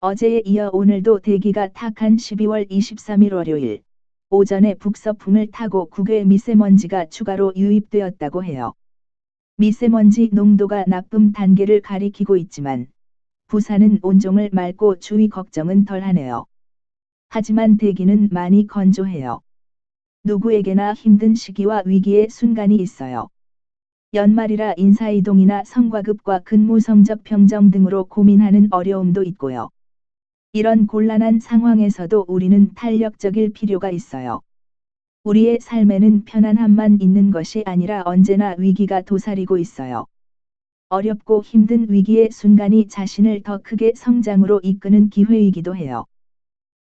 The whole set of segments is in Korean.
어제에 이어 오늘도 대기가 탁한 12월 23일 월요일 오전에 북서풍을 타고 국외 미세먼지가 추가로 유입되었다고 해요. 미세먼지 농도가 나쁨 단계를 가리키고 있지만 부산은 온종을 맑고 주위 걱정은 덜하네요. 하지만 대기는 많이 건조해요. 누구에게나 힘든 시기와 위기의 순간이 있어요. 연말이라 인사이동이나 성과급과 근무 성적 평정 등으로 고민하는 어려움도 있고요. 이런 곤란한 상황에서도 우리는 탄력적일 필요가 있어요. 우리의 삶에는 편안함만 있는 것이 아니라 언제나 위기가 도사리고 있어요. 어렵고 힘든 위기의 순간이 자신을 더 크게 성장으로 이끄는 기회이기도 해요.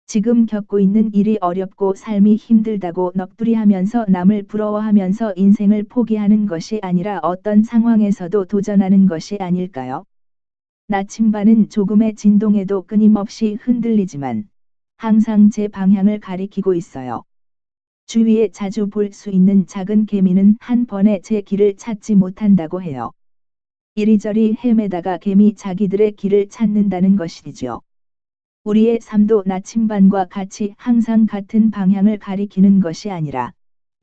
지금 겪고 있는 일이 어렵고 삶이 힘들다고 넋두리하면서 남을 부러워하면서 인생을 포기하는 것이 아니라 어떤 상황에서도 도전하는 것이 아닐까요? 나침반은 조금의 진동에도 끊임없이 흔들리지만 항상 제 방향을 가리키고 있어요. 주위에 자주 볼 수 있는 작은 개미는 한 번에 제 길을 찾지 못한다고 해요. 이리저리 헤매다가 개미 자기들의 길을 찾는다는 것이죠. 우리의 삶도 나침반과 같이 항상 같은 방향을 가리키는 것이 아니라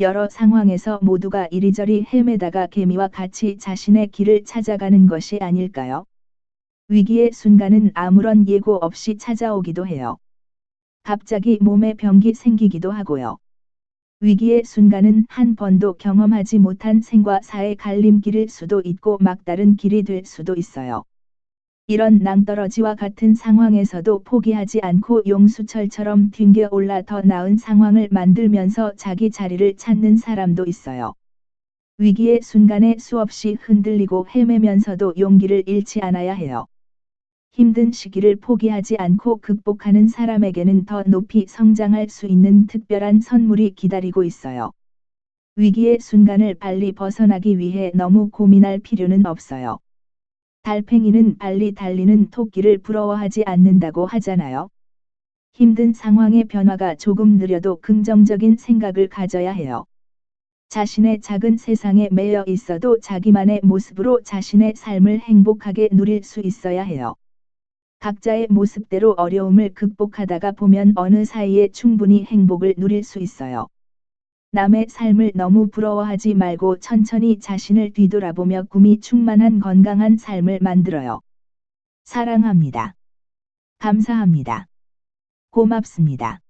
여러 상황에서 모두가 이리저리 헤매다가 개미와 같이 자신의 길을 찾아가는 것이 아닐까요? 위기의 순간은 아무런 예고 없이 찾아오기도 해요. 갑자기 몸에 병기 생기기도 하고요. 위기의 순간은 한 번도 경험하지 못한 생과 사의 갈림길일 수도 있고 막다른 길이 될 수도 있어요. 이런 낭떠러지와 같은 상황에서도 포기하지 않고 용수철처럼 튕겨 올라 더 나은 상황을 만들면서 자기 자리를 찾는 사람도 있어요. 위기의 순간에 수없이 흔들리고 헤매면서도 용기를 잃지 않아야 해요. 힘든 시기를 포기하지 않고 극복하는 사람에게는 더 높이 성장할 수 있는 특별한 선물이 기다리고 있어요. 위기의 순간을 빨리 벗어나기 위해 너무 고민할 필요는 없어요. 달팽이는 빨리 달리는 토끼를 부러워하지 않는다고 하잖아요. 힘든 상황의 변화가 조금 느려도 긍정적인 생각을 가져야 해요. 자신의 작은 세상에 매여 있어도 자기만의 모습으로 자신의 삶을 행복하게 누릴 수 있어야 해요. 각자의 모습대로 어려움을 극복하다가 보면 어느 사이에 충분히 행복을 누릴 수 있어요. 남의 삶을 너무 부러워하지 말고 천천히 자신을 뒤돌아보며 꿈이 충만한 건강한 삶을 만들어요. 사랑합니다. 감사합니다. 고맙습니다.